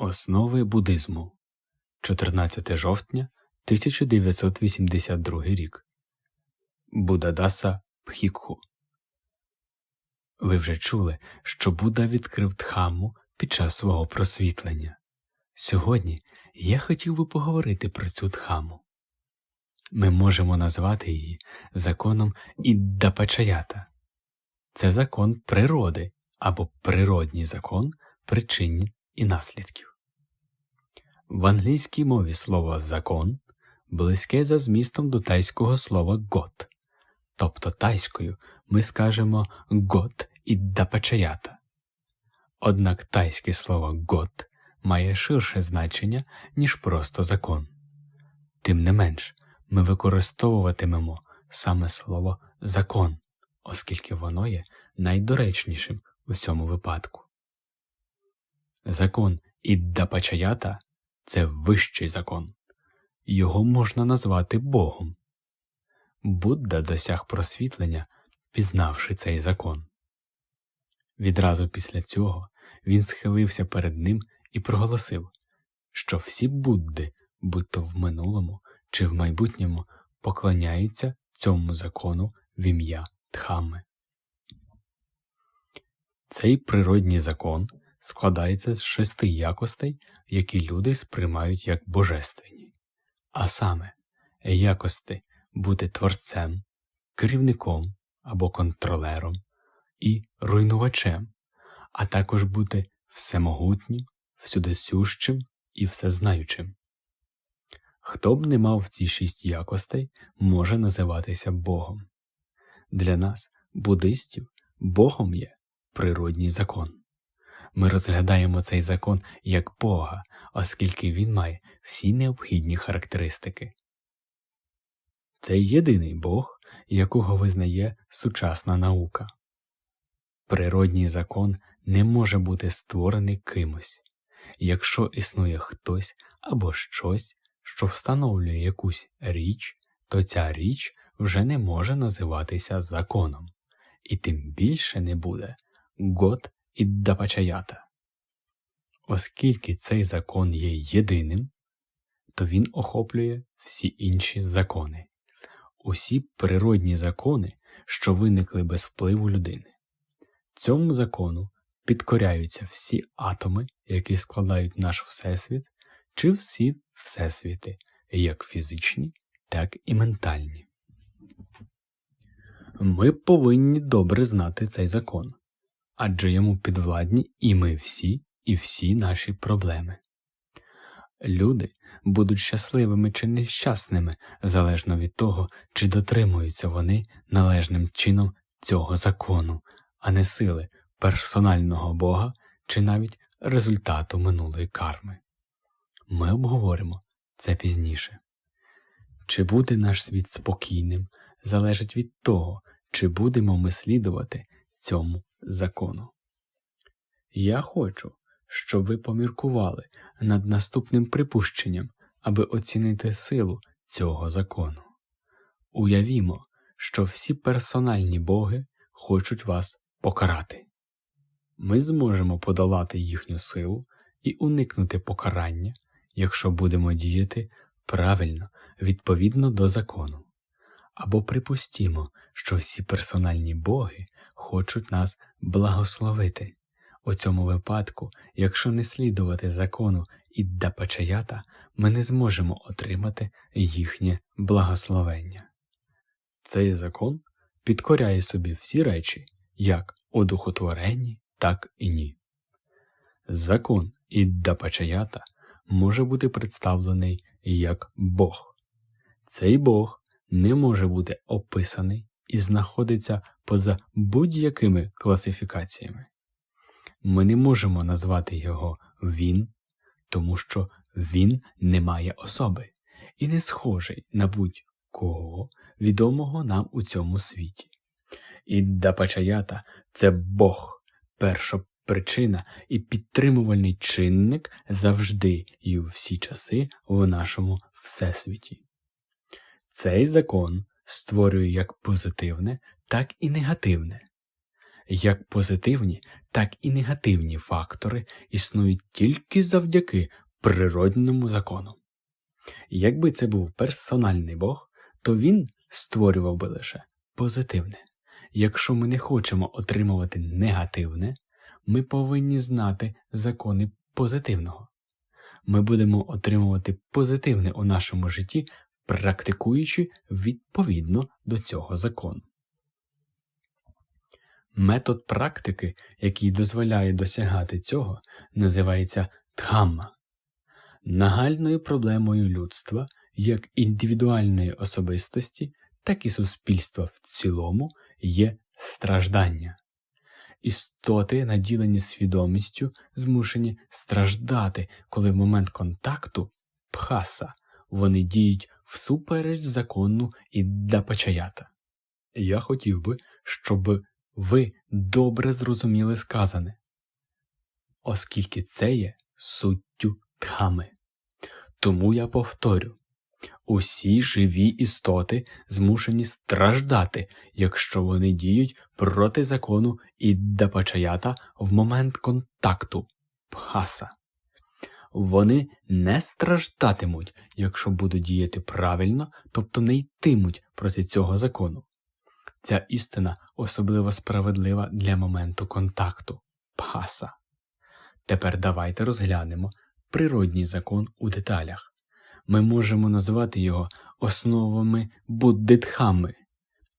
Основи буддизму 14 жовтня 1982 рік Будадаса Пхікху Ви вже чули, що Будда відкрив Дхамму під час свого просвітлення. Сьогодні я хотів би поговорити про цю Дхамму. Ми можемо назвати її законом Іддапачаята. Це закон природи або природній закон причин і наслідків. В англійській мові слово закон близьке за змістом до тайського слова гот, тобто тайською ми скажемо гот і дапачаята. Однак тайське слово гот має ширше значення, ніж просто закон. Тим не менш, ми використовуватимемо саме слово закон, оскільки воно є найдоречнішим у цьому випадку. Закон Іддапачаята – це вищий закон. Його можна назвати Богом. Будда досяг просвітлення, пізнавши цей закон. Відразу після цього він схилився перед ним і проголосив, що всі Будди, будь то в минулому чи в майбутньому, поклоняються цьому закону в ім'я Дхамми. Цей природній закон складається з шести якостей, які люди сприймають як божественні, а саме якості бути творцем, керівником або контролером і руйнувачем, а також бути всемогутнім, всюдисющим і всезнаючим. Хто б не мав ці шість якостей, може називатися Богом. Для нас, буддистів, Богом є природній закон. Ми розглядаємо цей закон як Бога, оскільки він має всі необхідні характеристики. Це єдиний Бог, якого визнає сучасна наука. Природній закон не може бути створений кимось, якщо існує хтось або щось, що встановлює якусь річ, то ця річ вже не може називатися законом, і тим більше не буде гот Іддапачаята. Оскільки цей закон є єдиним, то він охоплює всі інші закони, усі природні закони, що виникли без впливу людини. Цьому закону підкоряються всі атоми, які складають наш Всесвіт, чи всі всесвіти, як фізичні, так і ментальні. Ми повинні добре знати цей закон адже йому підвладні і ми всі, і всі наші проблеми. Люди будуть щасливими чи нещасними залежно від того, чи дотримуються вони належним чином цього закону, а не сили персонального Бога чи навіть результату минулої карми. Ми обговоримо це пізніше. Чи буде наш світ спокійним, залежить від того, чи будемо ми слідувати цьому закону. Я хочу, щоб ви поміркували над наступним припущенням, аби оцінити силу цього закону. Уявімо, що всі персональні боги хочуть вас покарати. Ми зможемо подолати їхню силу і уникнути покарання, якщо будемо діяти правильно відповідно до закону. Або припустімо, що всі персональні боги хочуть нас благословити. У цьому випадку, якщо не слідувати закону Іддапачаята, ми не зможемо отримати їхнє благословення. Цей закон підкоряє собі всі речі, як одухотворенні, так і ні. Закон Іддапачаята може бути представлений як Бог. Цей Бог не може бути описаний і знаходиться поза будь-якими класифікаціями. Ми не можемо назвати його він, тому що він не має особи і не схожий на будь-кого відомого нам у цьому світі. Іддапачаята – це Бог, перша причина і підтримувальний чинник завжди і у всі часи в нашому всесвіті. Цей закон створює як позитивне, так і негативне. як позитивні, так і негативні фактори існують тільки завдяки природному закону. Якби це був персональний Бог, то він створював би лише позитивне. Якщо ми не хочемо отримувати негативне, ми повинні знати закони позитивного. Ми будемо отримувати позитивне у нашому житті, практикуючи відповідно до цього закону. Метод практики, який дозволяє досягати цього, називається дхамма. Нагальною проблемою людства, як індивідуальної особистості, так і суспільства в цілому є страждання. Істоти, наділені свідомістю, змушені страждати, коли в момент контакту пхаса вони діють всупереч закону і дапачаята. Я хотів би, щоб ви добре зрозуміли сказане, оскільки це є суттю дхами. Тому я повторю усі живі істоти змушені страждати, якщо вони діють проти закону іддапачаята в момент контакту пхаса. Вони не страждатимуть, якщо будуть діяти правильно, тобто не йтимуть проти цього закону. Ця істина особливо справедлива для моменту контакту пхаса. Тепер давайте розглянемо природній закон у деталях. Ми можемо назвати його основами буддитхами.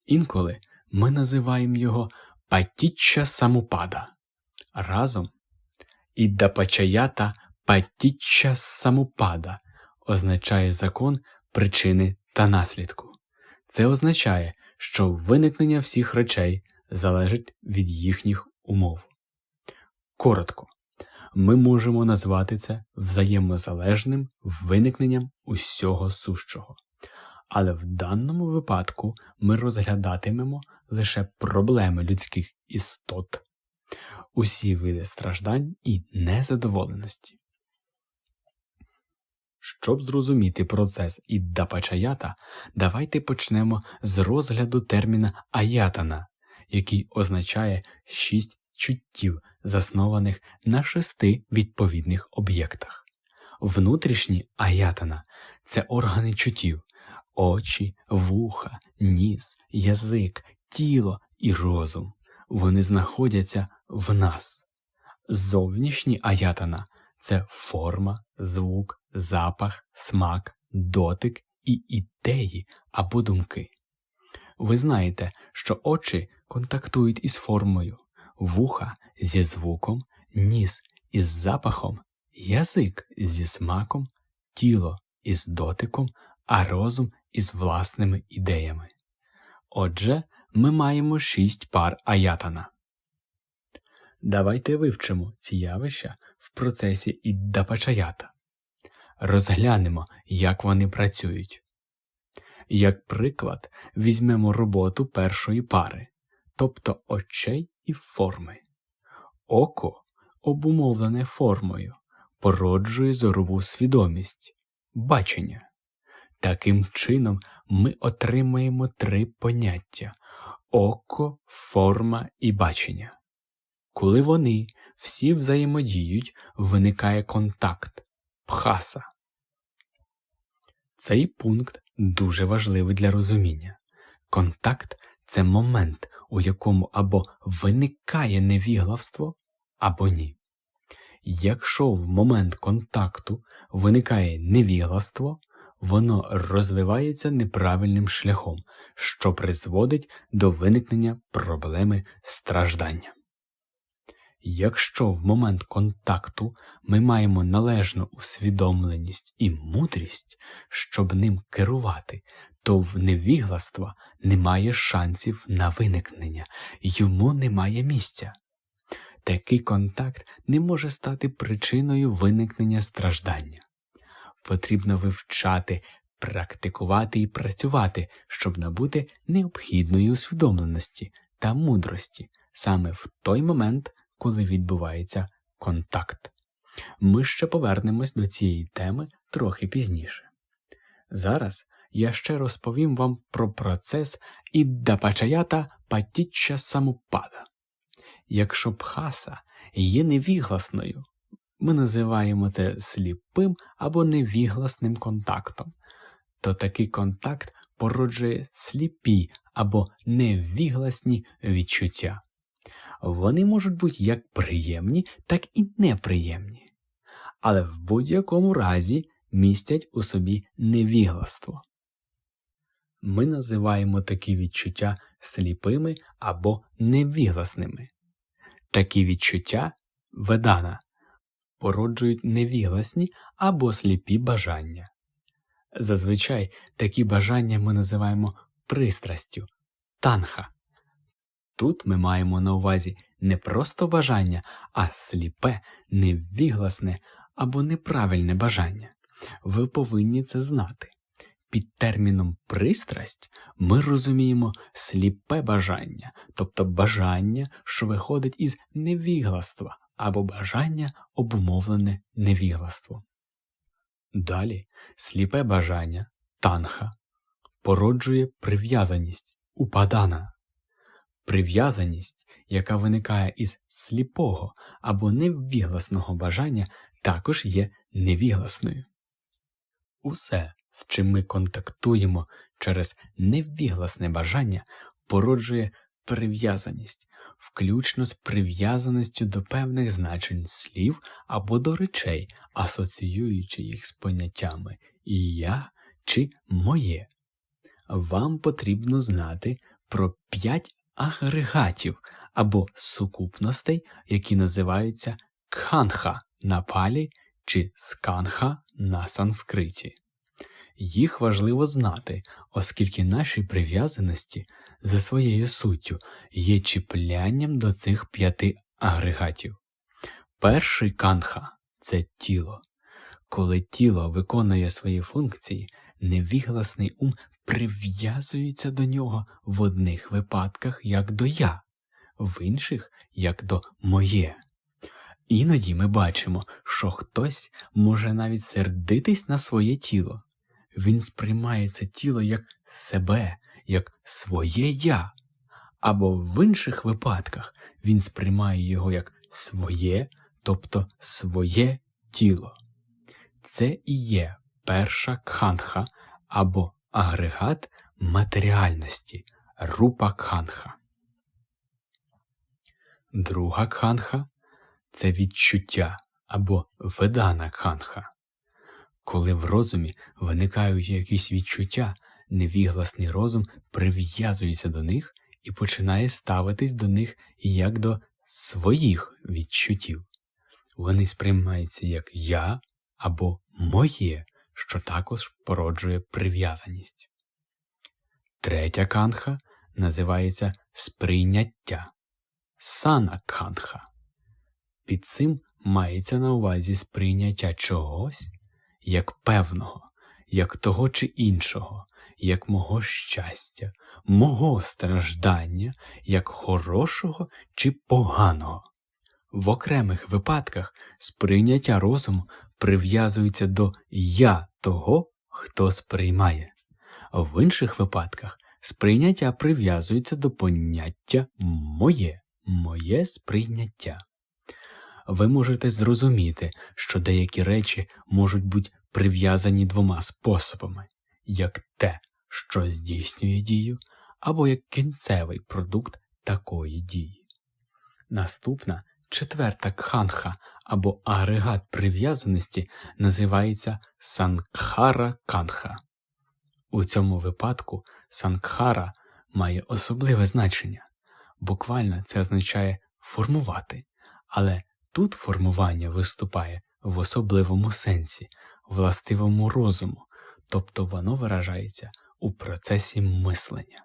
Інколи ми називаємо його патічча самупада. Разом іддапачаята патічча самупада означає закон причини та наслідку. Це означає, що виникнення всіх речей залежить від їхніх умов. Коротко, ми можемо назвати це взаємозалежним виникненням усього сущого. Але в даному випадку ми розглядатимемо лише проблеми людських істот, усі види страждань і незадоволеності. Щоб зрозуміти процес іддапачаята, давайте почнемо з розгляду терміна аятана, який означає шість чуттів, заснованих на шести відповідних об'єктах. Внутрішні аятана це органи чуттів, очі, вуха, ніс, язик, тіло і розум. Вони знаходяться в нас. Зовнішні аятана це форма, звук, запах, смак, дотик і ідеї або думки. Ви знаєте, що очі контактують із формою, вуха зі звуком, ніс із запахом, язик зі смаком, тіло із дотиком, а розум із власними ідеями. Отже, ми маємо шість пар аятана. Давайте вивчимо ці явища в процесі іддапачаята. Розглянемо, як вони працюють. Як приклад, візьмемо роботу першої пари, тобто очей і форми. Око, обумовлене формою, породжує зорову свідомість, бачення. Таким чином ми отримаємо три поняття око, форма і бачення. Коли вони всі взаємодіють, виникає контакт пхаса. Цей пункт дуже важливий для розуміння. Контакт це момент, у якому або виникає невіглавство, або ні. Якщо в момент контакту виникає невігластво, воно розвивається неправильним шляхом, що призводить до виникнення проблеми страждання. Якщо в момент контакту ми маємо належну усвідомленість і мудрість, щоб ним керувати, то в невігластва немає шансів на виникнення, йому немає місця. Такий контакт не може стати причиною виникнення страждання. Потрібно вивчати, практикувати і працювати, щоб набути необхідної усвідомленості та мудрості саме в той момент, коли відбувається контакт. Ми ще повернемось до цієї теми трохи пізніше. Зараз я ще розповім вам про процес іддапачаята патічча самупада. якщо бхаса є невігласною, ми називаємо це сліпим або невігласним контактом, то такий контакт породжує сліпі або невігласні відчуття. Вони можуть бути як приємні, так і неприємні, але в будь-якому разі містять у собі невігластво. Ми називаємо такі відчуття сліпими або невігласними. Такі відчуття ведана породжують невігласні або сліпі бажання. Зазвичай такі бажання ми називаємо пристрастю танха. Тут ми маємо на увазі не просто бажання, а сліпе, невігласне або неправильне бажання. Ви повинні це знати. Під терміном пристрасть ми розуміємо сліпе бажання, тобто бажання, що виходить із невігластва або бажання обумовлене невіглаством. Далі сліпе бажання танха породжує прив'язаність упадана. Прив'язаність, яка виникає із сліпого або невігласного бажання, також є невігласною. Усе, з чим ми контактуємо через невігласне бажання, породжує прив'язаність, включно з прив'язаністю до певних значень слів або до речей, асоціюючи їх з поняттями і я чи моє. Вам потрібно знати про п'ять агрегатів або сукупностей, які називаються кханха на палі чи сканха на санскриті. Їх важливо знати, оскільки наші прив'язаності за своєю суттю є чіплянням до цих п'яти агрегатів. Перший канха це тіло. Коли тіло виконує свої функції, невігласний ум прив'язується до нього в одних випадках як до я, в інших як до моє. Іноді ми бачимо, що хтось може навіть сердитись на своє тіло. Він сприймає це тіло як себе, як своє я, або в інших випадках він сприймає його як своє, тобто своє тіло. Це і є перша кханха або агрегат матеріальності рупа кханха. Друга кханха це відчуття або ведана кханха. Коли в розумі виникають якісь відчуття, невігласний розум прив'язується до них і починає ставитись до них як до своїх відчуттів. Вони сприймаються як я або моє, що також породжує прив'язаність. Третя канха називається сприйняття сана канха. Під цим мається на увазі сприйняття чогось як певного, як того чи іншого, як мого щастя, мого страждання, як хорошого чи поганого. В окремих випадках сприйняття розуму прив'язується до я того, хто сприймає, в інших випадках сприйняття прив'язується до поняття моє, моє сприйняття. Ви можете зрозуміти, що деякі речі можуть бути прив'язані двома способами, як те, що здійснює дію, або як кінцевий продукт такої дії. Наступна четверта кханха або агрегат прив'язаності називається Сангхара Канха. У цьому випадку Сангхара має особливе значення. Буквально це означає формувати, але тут формування виступає в особливому сенсі, властивому розуму, тобто воно виражається у процесі мислення.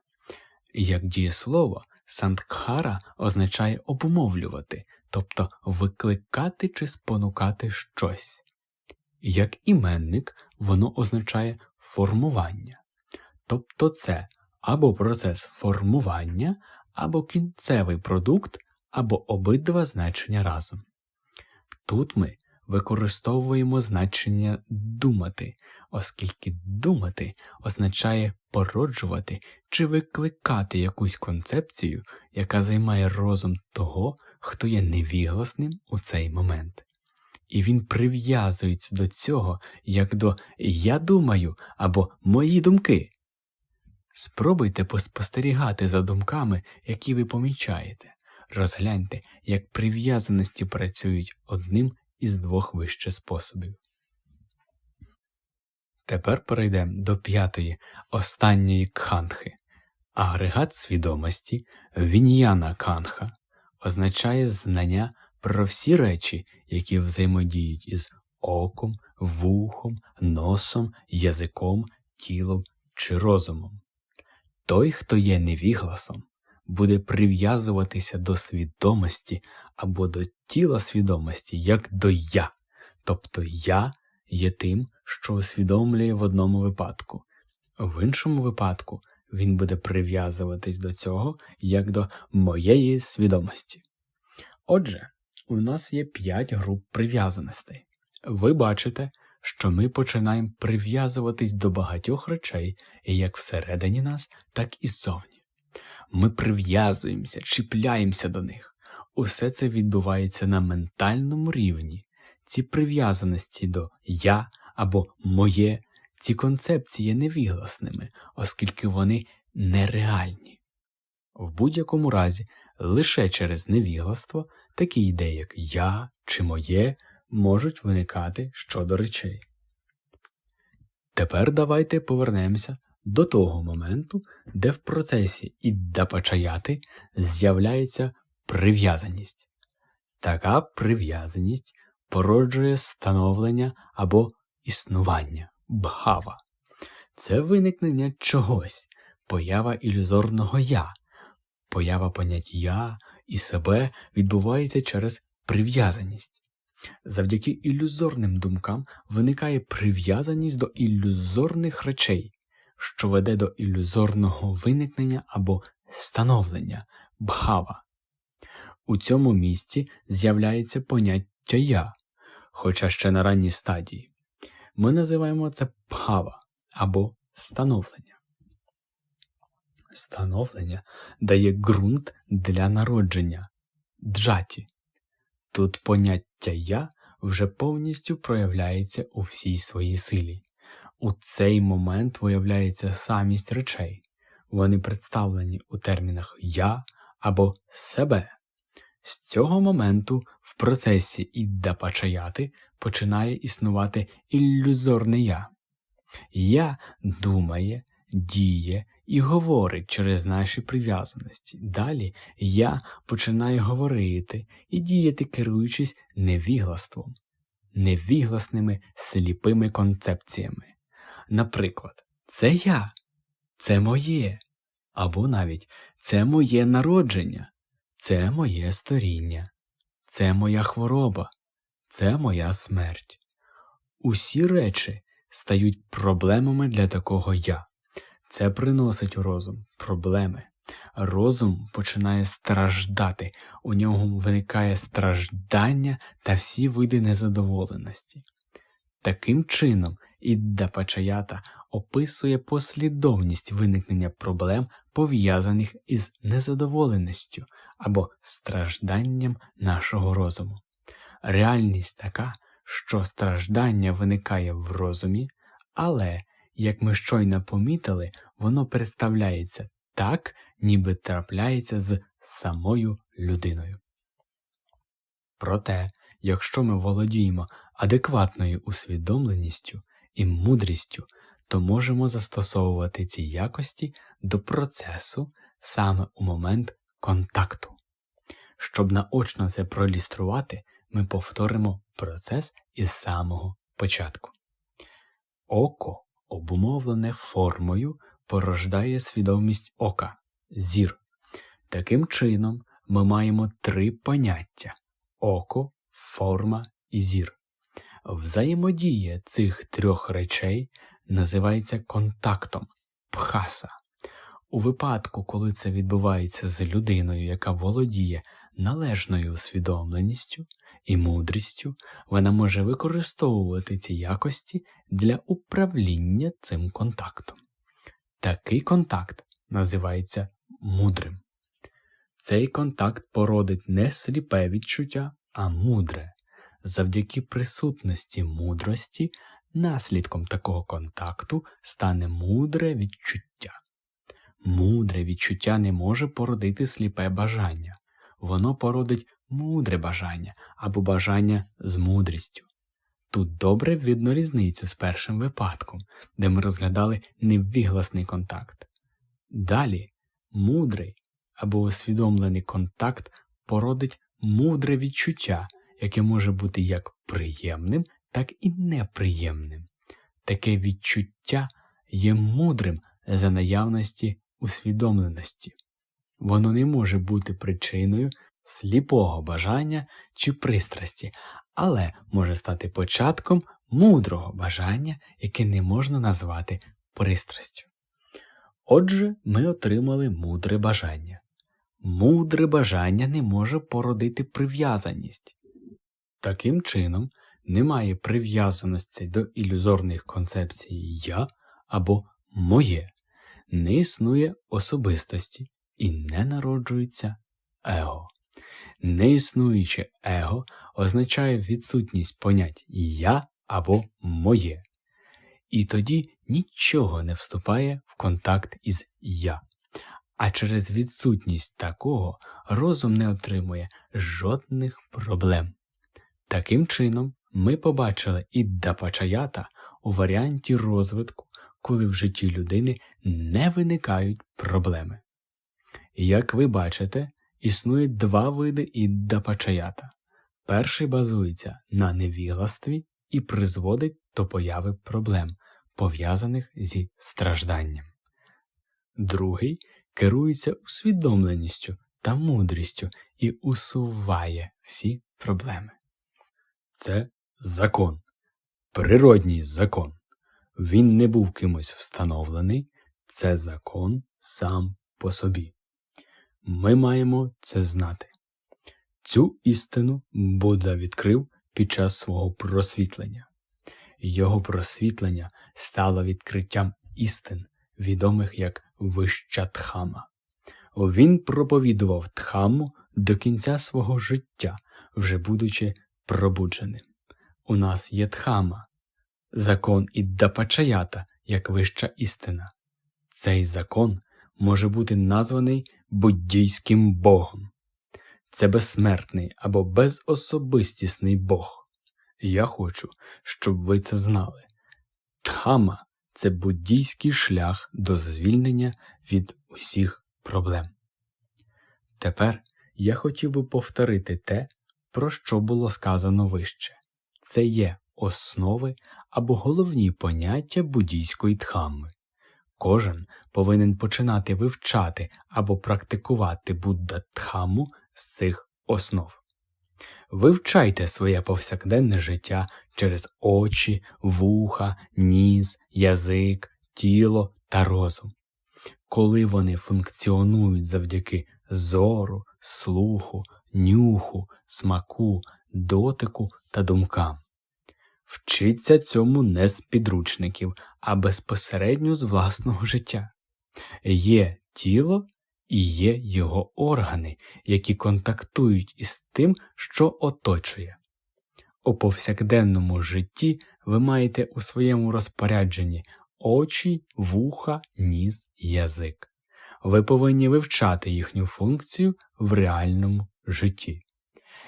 Як дієслово, сандкхара означає обумовлювати, тобто викликати чи спонукати щось. Як іменник, воно означає формування, тобто це або процес формування, або кінцевий продукт, або обидва значення разом. Тут ми використовуємо значення думати, оскільки думати означає породжувати чи викликати якусь концепцію, яка займає розум того, хто є невігласним у цей момент. І він прив'язується до цього як до я думаю або мої думки. Спробуйте поспостерігати за думками, які ви помічаєте. Розгляньте, як прив'язаності працюють одним із двох вище способів. Тепер перейдемо до п'ятої, останньої кхантхи. Агрегат свідомості віньяна канха означає знання про всі речі, які взаємодіють із оком, вухом, носом, язиком, тілом чи розумом. Той, хто є невігласом, буде прив'язуватися до свідомості або до тіла свідомості як до я, тобто я є тим, що усвідомлює в одному випадку. В іншому випадку він буде прив'язуватись до цього як до моєї свідомості. Отже, у нас є п'ять груп прив'язаностей. Ви бачите, що ми починаємо прив'язуватись до багатьох речей як всередині нас, так і ззовні. Ми прив'язуємося, чіпляємося до них. Усе це відбувається на ментальному рівні. Ці прив'язаності до я або моє, ці концепції є невігласними, оскільки вони нереальні. В будь-якому разі, лише через невігластво такі ідеї, як я чи моє, можуть виникати щодо речей. Тепер давайте повернемося до того моменту, де в процесі іддапачаяти з'являється прив'язаність. Така прив'язаність породжує становлення або існування бхава. Це виникнення чогось, поява ілюзорного я, поява понять я і себе відбувається через прив'язаність. Завдяки ілюзорним думкам виникає прив'язаність до ілюзорних речей, що веде до ілюзорного виникнення або становлення бхава. У цьому місці з'являється поняття я, хоча ще на ранній стадії. Ми називаємо це бхава або становлення. Становлення дає ґрунт для народження джаті. Тут поняття я вже повністю проявляється у всій своїй силі. У цей момент виявляється самість речей. Вони представлені у термінах я або себе. З цього моменту в процесі іддапачаяти починає існувати ілюзорне я. Я думає, діє і говорить через наші прив'язаності. Далі я починаю говорити і діяти, керуючись невіглаством, невігласними сліпими концепціями. Наприклад, це я, це моє, або навіть це моє народження, це моє сторіння, це моя хвороба, це моя смерть. Усі речі стають проблемами для такого я. Це приносить у розум проблеми. Розум починає страждати, у ньому виникає страждання та всі види незадоволеності. Таким чином, Ідда Пачаята описує послідовність виникнення проблем, пов'язаних із незадоволеністю або стражданням нашого розуму. Реальність така, що страждання виникає в розумі, але, як ми щойно помітили, воно представляється так, ніби трапляється з самою людиною. Проте, якщо ми володіємо адекватною усвідомленістю і мудрістю, то можемо застосовувати ці якості до процесу саме у момент контакту. Щоб наочно це проілюструвати, ми повторимо процес із самого початку. Око, обумовлене формою, порождає свідомість ока зір. Таким чином, ми маємо три поняття око, форма і зір. Взаємодія цих трьох речей називається контактом пхаса. У випадку, коли це відбувається з людиною, яка володіє належною усвідомленістю і мудрістю, вона може використовувати ці якості для управління цим контактом. Такий контакт називається мудрим. Цей контакт породить не сліпе відчуття, а мудре. Завдяки присутності мудрості наслідком такого контакту стане мудре відчуття. Мудре відчуття не може породити сліпе бажання, воно породить мудре бажання або бажання з мудрістю. Тут добре видно різницю з першим випадком, де ми розглядали невігласний контакт. Далі мудрий або усвідомлений контакт породить мудре відчуття, яке може бути як приємним, так і неприємним. Таке відчуття є мудрим за наявності усвідомленості. Воно не може бути причиною сліпого бажання чи пристрасті, але може стати початком мудрого бажання, яке не можна назвати пристрастю. Отже, ми отримали мудре бажання. Мудре бажання не може породити прив'язаність. Таким чином, немає прив'язаності до ілюзорних концепцій я або моє, не існує особистості і не народжується его. Неіснуюче его означає відсутність понять я або моє, і тоді нічого не вступає в контакт із я. А через відсутність такого розум не отримує жодних проблем. Таким чином, ми побачили іддапачаята у варіанті розвитку, коли в житті людини не виникають проблеми. Як ви бачите, існує два види іддапачаята. Перший базується на невігластві і призводить до появи проблем, пов'язаних зі стражданням. Другий керується усвідомленістю та мудрістю і усуває всі проблеми. Це закон, природній закон. Він не був кимось встановлений, це закон сам по собі. Ми маємо це знати. Цю істину Будда відкрив під час свого просвітлення. Його просвітлення стало відкриттям істин, відомих як вища Дхама. Він проповідував Дхаму до кінця свого життя, вже будучи пробудженим. У нас є Дхама, закон Іддапачаята як вища істина. Цей закон може бути названий буддійським Богом. Це безсмертний або безособистісний Бог. Я хочу, щоб ви це знали. Дхама це буддійський шлях до звільнення від усіх проблем. Тепер я хотів би повторити те, про що було сказано вище це є основи або головні поняття буддійської дхамми. Кожен повинен починати вивчати або практикувати Будда Дхамму з цих основ. Вивчайте своє повсякденне життя через очі, вуха, ніс, язик, тіло та розум. Коли вони функціонують завдяки зору, слуху, нюху, смаку, дотику та думкам. Вчиться цьому не з підручників, а безпосередньо з власного життя. Є тіло і є його органи, які контактують із тим, що оточує. У повсякденному житті ви маєте у своєму розпорядженні очі, вуха, ніс, язик. Ви повинні вивчати їхню функцію в реальному житті.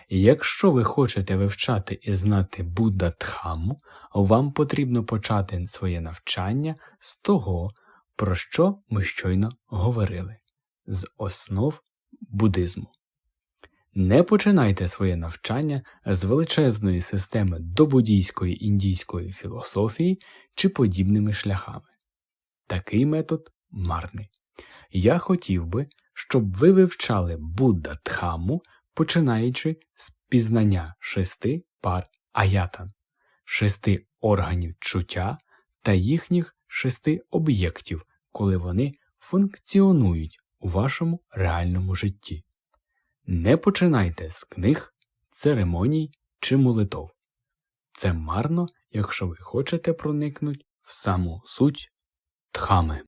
Якщо ви хочете вивчати і знати Будда Дхамму, вам потрібно почати своє навчання з того, про що ми щойно говорили, з основ буддизму. Не починайте своє навчання з величезної системи добуддійської індійської філософії чи подібними шляхами. Такий метод марний. Я хотів би, щоб ви вивчали Будда Дхамму починаючи з пізнання шести пар аятан, шести органів чуття та їхніх шести об'єктів, коли вони функціонують у вашому реальному житті. Не починайте з книг, церемоній чи молитов. Це марно, якщо ви хочете проникнути в саму суть Дхами.